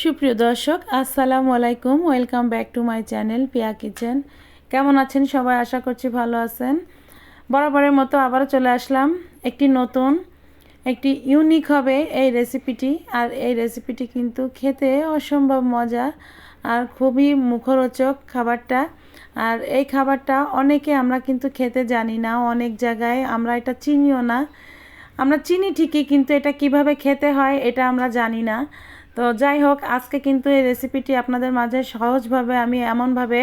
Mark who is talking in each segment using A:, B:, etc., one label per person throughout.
A: সুপ্রিয় দর্শক, আসসালামু আলাইকুম। Welcome back to my channel Piya kitchen কেমন আছেন সবাই? আশা করছি ভালো আছেন। বরাবরের মতো আবারও চলে আসলাম একটি নতুন, একটি ইউনিক হবে এই রেসিপিটি আর এই রেসিপিটি কিন্তু খেতে অসম্ভব মজা আর খুবই মুখরোচক খাবারটা। আর এই খাবারটা অনেকে আমরা কিন্তু খেতে জানি না, অনেক জায়গায় আমরা এটা চিনিও না। আমরা চিনি ঠিকই, কিন্তু এটা কীভাবে খেতে হয় এটা আমরা জানি না। তো যাই হোক, আজকে কিন্তু এই রেসিপিটি আপনাদের মাঝে সহজভাবে আমি এমনভাবে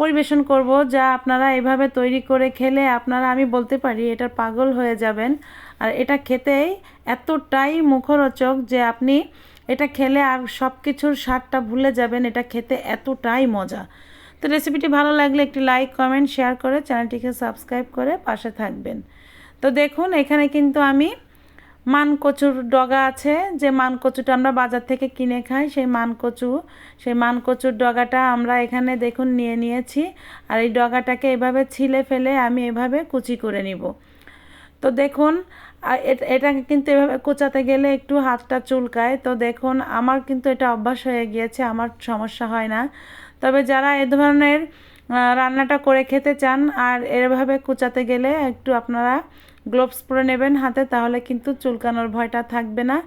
A: পরিবেশন করব যা আপনারা এভাবে তৈরি করে খেলে আপনারা, আমি বলতে পারি এটার পাগল হয়ে যাবেন। আর এটা খেতেই এতটাই মুখরোচক যে আপনি এটা খেলে আর সব কিছুর স্বাদটা ভুলে যাবেন, এটা খেতে এতটাই মজা। তো রেসিপিটি ভালো লাগলে একটি লাইক কমেন্ট শেয়ার করে চ্যানেলটিকে সাবস্ক্রাইব করে পাশে থাকবেন। তো দেখুন, এখানে কিন্তু আমি মান কচুর ডগা আছে, যে মানকচুটা আমরা বাজার থেকে কিনে খাই, সেই মানকচু, সেই মানকচুর ডগাটা আমরা এখানে দেখুন নিয়ে নিয়েছি, আর এই ডগাটাকে এভাবে ছিলে ফেলে আমি এভাবে কুচি করে নিব। তো দেখুন এটাকে কিন্তু এভাবে কোচাতে গেলে একটু হাতটা চুলকায়। তো দেখুন, আমার কিন্তু এটা অভ্যাস হয়ে গিয়েছে, আমার সমস্যা হয় না। তবে যারা এ ধরনের রান্নাটা করে খেতে চান, আর এভাবে কুচাতে গেলে একটু আপনারা গ্লোভস পরে নেবেন হাতে, তাহলে কিন্তু চুলকানোর ভয়টা থাকবে না।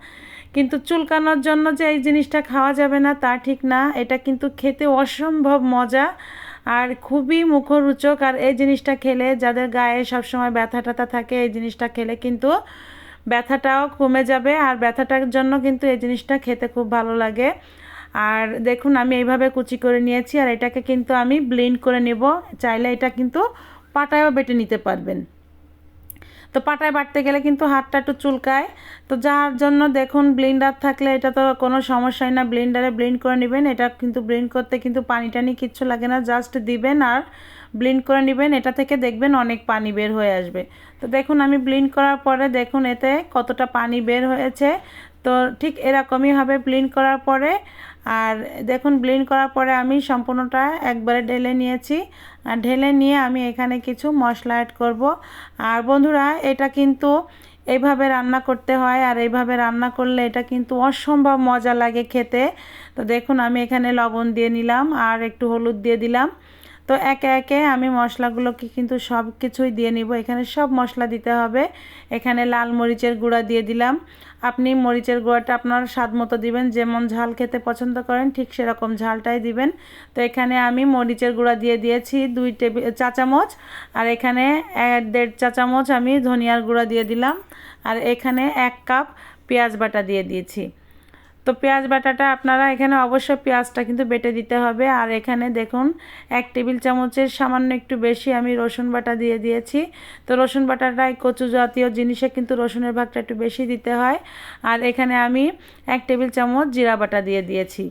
A: কিন্তু চুলকানোর জন্য যে এই জিনিসটা খাওয়া যাবে না, তা ঠিক না। এটা কিন্তু খেতে অসম্ভব মজা আর খুবই মুখরোচক। আর এই জিনিসটা খেলে যাদের গায়ে সবসময় ব্যথা ট্যাথা থাকে, এই জিনিসটা খেলে কিন্তু ব্যথাটাও কমে যাবে। আর ব্যথাটার জন্য কিন্তু এই জিনিসটা খেতে খুব ভালো লাগে। আর দেখুন, আমি এইভাবে কুচি করে নিয়েছি আর এটাকে কিন্তু আমি ব্লেন্ড করে নেব। চাইলে এটা কিন্তু পাটায়ও বেটে নিতে পারবেন। তো পাটায় বাটতে গেলে কিন্তু হাতটা একটু চুলকায়। তো যার জন্য দেখুন ব্লেন্ডার থাকলে এটা তো কোনো সমস্যাই না। ব্লেন্ডারে ব্লেন্ড করে নেবেন, এটা কিন্তু ব্লেন্ড করতে কিন্তু পানি টানি কিচ্ছু লাগে না। জাস্ট দিবেন আর ব্লেন্ড করে নেবেন, এটা থেকে দেখবেন অনেক পানি বের হয়ে আসবে। তো দেখুন আমি ব্লেন্ড করার পরে দেখুন এতে কতটা পানি বের হয়েছে। তো ঠিক এরকমই হবে ব্লেন্ড করার পরে। আর দেখুন ব্লেন্ড করার পরে আমি সম্পূর্ণটা একবারে ঢেলে নিয়েছি। আর ঢেলে নিয়ে আমি এখানে কিছু মশলা অ্যাড করব। আর বন্ধুরা, এটা কিন্তু এইভাবে রান্না করতে হয় আর এইভাবে রান্না করলে এটা কিন্তু অসম্ভব মজা লাগে খেতে। তো দেখুন, আমি এখানে লবণ দিয়ে নিলাম আর একটু হলুদ দিয়ে দিলাম। তো একে একে আমি মশলাগুলোকে কিন্তু সব কিছুই দিয়ে নিব। এখানে সব মশলা দিতে হবে। এখানে লাল মরিচের গুঁড়া দিয়ে দিলাম। আপনি মরিচের গুঁড়াটা আপনার স্বাদ মতো দিবেন, যেমন ঝাল খেতে পছন্দ করেন ঠিক সেরকম ঝালটাই দিবেন। তো এখানে আমি মরিচের গুঁড়া দিয়ে দিয়েছি দুই টেবিল চা চামচ আর এখানে এক দেড় চা চামচ আমি ধনিয়ার গুঁড়া দিয়ে দিলাম। আর এখানে এক কাপ পেঁয়াজ বাটা দিয়ে দিয়েছি। তো পেঁয়াজ বাটাটা আপনারা এখানে অবশ্যই পেঁয়াজটা কিন্তু বেটে দিতে হবে। আর এখানে দেখুন, এক টেবিল চামচের সামান্য একটু বেশি আমি রসুন বাটা দিয়ে দিয়েছি। তো রসুন বাটাটা কচু জাতীয় জিনিসে কিন্তু রসুনের ভাগটা একটু বেশি দিতে হয়। আর এখানে আমি এক টেবিল চামচ জিরা বাটা দিয়ে দিয়েছি।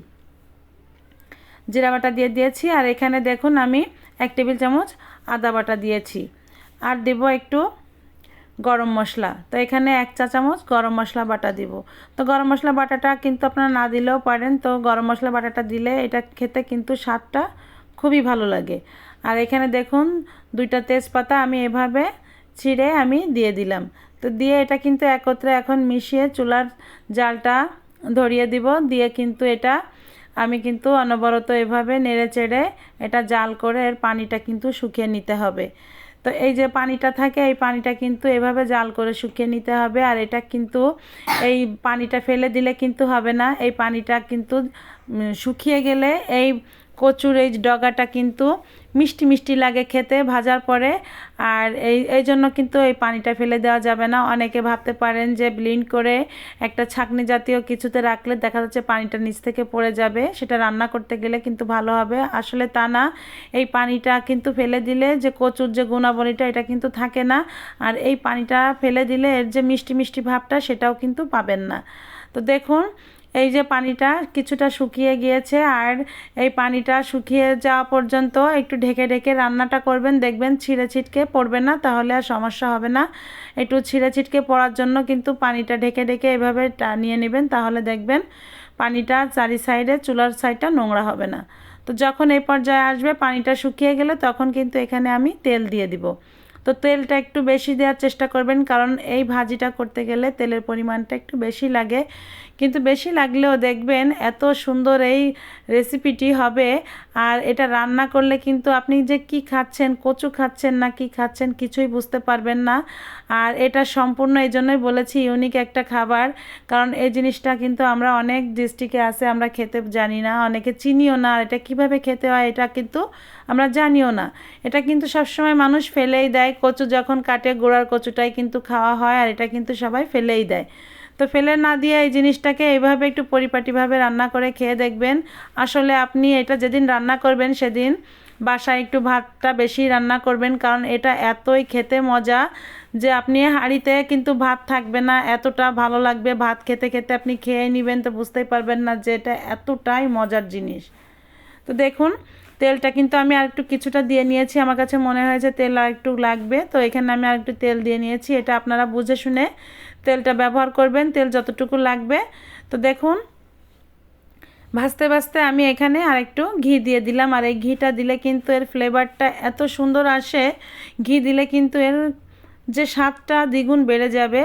A: জিরা বাটা দিয়ে দিয়েছি। আর এখানে দেখুন, আমি এক টেবিল চামচ আদা বাটা দিয়েছি। আর দেব একটু গরম মশলা। তো এখানে এক চা চামচ গরম মশলা বাটা দিব। তো গরম মশলা বাটাটা কিন্তু আপনারা না দিলেও পারেন। তো গরম মশলা বাটাটা দিলে এটা খেতে কিন্তু স্বাদটা খুবই ভালো লাগে। আর এখানে দেখুন, দুইটা তেজপাতা আমি এভাবে ছিঁড়ে আমি দিয়ে দিলাম। তো দিয়ে এটা কিন্তু একত্রে এখন মিশিয়ে চুলার জালটা ধরিয়ে দিব। দিয়ে কিন্তু এটা আমি কিন্তু অনবরত এভাবে নেড়ে চেড়ে এটা জাল করে এর পানিটা কিন্তু শুকিয়ে নিতে হবে। তো এই যে পানিটা থাকে, এই পানিটা কিন্তু এভাবে জাল করে শুকিয়ে নিতে হবে। আর এটা কিন্তু এই পানিটা ফেলে দিলে কিন্তু হবে না। এই পানিটা কিন্তু শুকিয়ে গেলে এই কচুর এই ডগাটা কিন্তু মিষ্টি মিষ্টি লাগে খেতে ভাজার পরে। আর এই এই জন্য কিন্তু এই পানিটা ফেলে দেওয়া যাবে না। অনেকে ভাবতে পারেন যে ব্লিন্ড করে একটা ছাকনি জাতীয় কিছুতে রাখলে দেখা যাচ্ছে পানিটা নিচ থেকে পড়ে যাবে। সেটা রান্না করতে গেলে কিন্তু ভালো হবে। আসলে তা না। এই পানিটা কিন্তু ফেলে দিলে যে কচুর যে গুণাবলীটা, এটা কিন্তু থাকে না। আর এই পানিটা ফেলে দিলে এর যে মিষ্টি মিষ্টি ভাবটা, সেটাও কিন্তু পাবেন না। তো দেখুন এই যে পানিটা কিছুটা শুকিয়ে গিয়েছে আর এই পানিটা শুকিয়ে যাওয়া পর্যন্ত একটু ঢেকে ঢেকে রান্নাটা করবেন। দেখবেন ছিঁড়ে ছিটকে পড়বে না, তাহলে আর সমস্যা হবে না। একটু ছিঁড়ে ছিটকে পড়ার জন্য কিন্তু পানিটা ঢেকে ঢেকে এভাবে টানিয়ে নেবেন, তাহলে দেখবেন পানিটা চারি সাইডে, চুলার সাইডটা নোংরা হবে না। তো যখন এই পর্যায়ে আসবে, পানিটা শুকিয়ে গেলে তখন কিন্তু এখানে আমি তেল দিয়ে দিব। তো তেলটা একটু বেশি দেওয়ার চেষ্টা করবেন, কারণ এই ভাজিটা করতে গেলে তেলের পরিমাণটা একটু বেশি লাগে। কিন্তু বেশি লাগলেও দেখবেন এত সুন্দর এই রেসিপিটি হবে। আর এটা রান্না করলে কিন্তু আপনি যে কি খাচ্ছেন, কচু খাচ্ছেন না কি খাচ্ছেন কিছুই বুঝতে পারবেন না। আর এটা সম্পূর্ণ এই জন্যই বলেছি ইউনিক একটা খাবার, কারণ এই জিনিসটা কিন্তু আমরা অনেক ডিস্ট্রিক্টে আছে, আমরা খেতে জানি না, অনেকে চিনিও না আর এটা কীভাবে খেতে হয়, এটা কিন্তু আমরা জানিও না। এটা কিন্তু সবসময় মানুষ ফেলেই দেয়। কচু যখন কাটে, গোড়ার কচুটাই কিন্তু খাওয়া হয় আর এটা কিন্তু সবাই ফেলেই দেয়। তো ফেলে না দিয়ে এই জিনিসটাকে এইভাবে একটু পরিপাটিভাবে রান্না করে খেয়ে দেখবেন। আসলে আপনি এটা যেদিন রান্না করবেন সেদিন বাসায় একটু ভাতটা বেশি রান্না করবেন কারণ এটা এতই খেতে মজা যে আপনি হাঁড়িতে কিন্তু ভাত থাকবে না, এতটা ভালো লাগবে। ভাত খেতে খেতে আপনি খেয়ে নেবেন তো বুঝতেই পারবেন না যে এটা এতটাই মজার জিনিস। তো দেখুন তেলটা কিন্তু আমি আর একটু কিছুটা দিয়ে নিয়েছি। আমার কাছে মনে হয়েছে তেল আর একটু লাগবে। তো এখানে আমি আর একটু তেল দিয়ে নিয়েছি। এটা আপনারা বুঝে শুনে তেলটা ব্যবহার করবেন, তেল যতটুকু লাগবে। তো দেখুন, ভাজতে ভাজতে আমি এখানে আর একটু ঘি দিয়ে দিলাম। আর এই ঘিটা দিলে কিন্তু এর ফ্লেভারটা এত সুন্দর আসে। ঘি দিলে কিন্তু এর যে স্বাদটা দ্বিগুণ বেড়ে যাবে।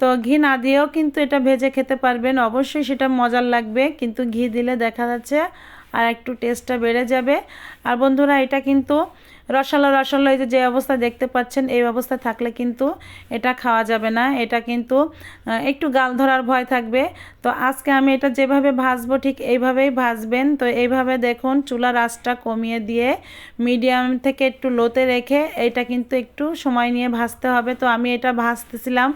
A: তো ঘি না দিয়েও কিন্তু এটা ভেজে খেতে পারবেন। অবশ্যই সেটা মজার লাগবে। কিন্তু ঘি দিলে দেখা যাচ্ছে আর একটু টেস্টটা বেড়ে যাবে। আর বন্ধুরা, এটা কিন্তু রসালো রসালো এই যে অবস্থা দেখতে পাচ্ছেন, এই অবস্থা থাকলে কিন্তু এটা খাওয়া যাবে না। এটা কিন্তু একটু গাল ধরার ভয় থাকবে। তো আজকে আমি এটা যেভাবে ভাজবো, ঠিক এইভাবেই ভাজবেন। তো এইভাবে দেখুন, চুলার আঁচটা কমিয়ে দিয়ে মিডিয়াম থেকে একটু লোতে রেখে এটা কিন্তু একটু সময় নিয়ে ভাজতে হবে। তো আমি এটা ভাজতেছিলাম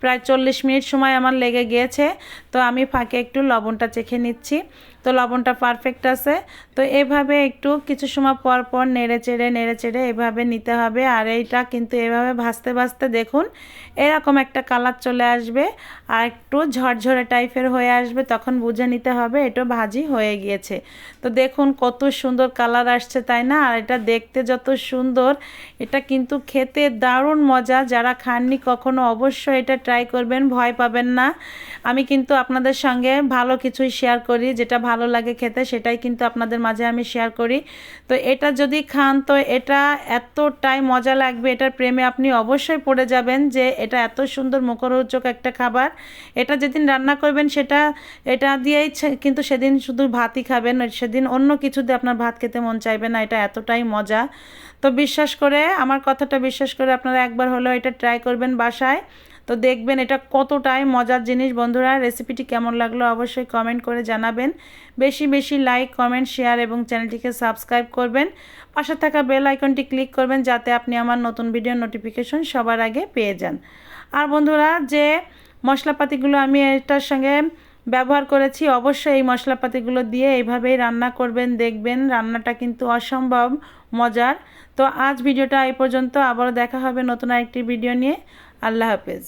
A: প্রায় চল্লিশ মিনিট সময় আমার লেগে গিয়েছে। তো আমি ফাঁকে একটু লবণটা চেখে নিচ্ছি। তো লবণটা পারফেক্ট আছে। তো এভাবে একটু কিছু সময় পর পর নেড়ে চেড়ে নেড়ে চেড়ে এভাবে নিতে হবে। আর এইটা কিন্তু এভাবে ভাজতে ভাজতে দেখুন এরকম একটা কালার চলে আসবে। আর একটু ঝরঝরে টাইপের হয়ে আসবে, তখন বুঝে নিতে হবে এটা ভাজি হয়ে গিয়েছে। তো দেখুন কত সুন্দর কালার আসছে, তাই না? আর এটা দেখতে যত সুন্দর, এটা কিন্তু খেতে দারুণ মজা। যারা খাননি কখনো অবশ্যই এটা ট্রাই করবেন, ভয় পাবেন না। আমি কিন্তু আপনাদের সঙ্গে ভালো কিছুই শেয়ার করি, যেটা ভালো লাগে খেতে, সেটাই কিন্তু আপনাদের মাঝে আমি শেয়ার করি। তো এটা যদি খান, তো এটা এতটাই মজা লাগবে, এটার প্রেমে আপনি অবশ্যই পড়ে যাবেন যে এটা এত সুন্দর মুখরোচক একটা খাবার। এটা যেদিন রান্না করবেন, সেটা, এটা দিয়েই কিন্তু সেদিন শুধু ভাতই খাবেন সেদিন অন্য কিছু দিয়ে আপনার ভাত খেতে মন চাইবে না, এটা এতটাই মজা। তো বিশ্বাস করে, আমার কথাটা বিশ্বাস করে আপনারা একবার হলেও এটা ট্রাই করবেন বাসায়। তো দেখবেন এটা কতটাই মজার জিনিস। বন্ধুরা রেসিপিটি কেমন লাগল অবশ্যই কমেন্ট করে জানাবেন। বেশি বেশি লাইক কমেন্ট শেয়ার এবং চ্যানেলটিকে সাবস্ক্রাইব করবেন। পাশে থাকা বেল আইকনটি ক্লিক করবেন যাতে আপনি আমার নতুন ভিডিও নোটিফিকেশন সবার আগে পেয়ে যান। আর বন্ধুরা, যে মশলাপাতিগুলো আমি এটার সঙ্গে ব্যবহার করেছি, অবশ্যই এই মশলাপাতিগুলো দিয়ে এইভাবেই রান্না করবেন, দেখবেন রান্নাটা কিন্তু অসম্ভব মজার। তো আজ ভিডিওটা এই পর্যন্ত। আবারও দেখা হবে নতুন আরেকটি ভিডিও নিয়ে। আল্লাহ হাফেজ।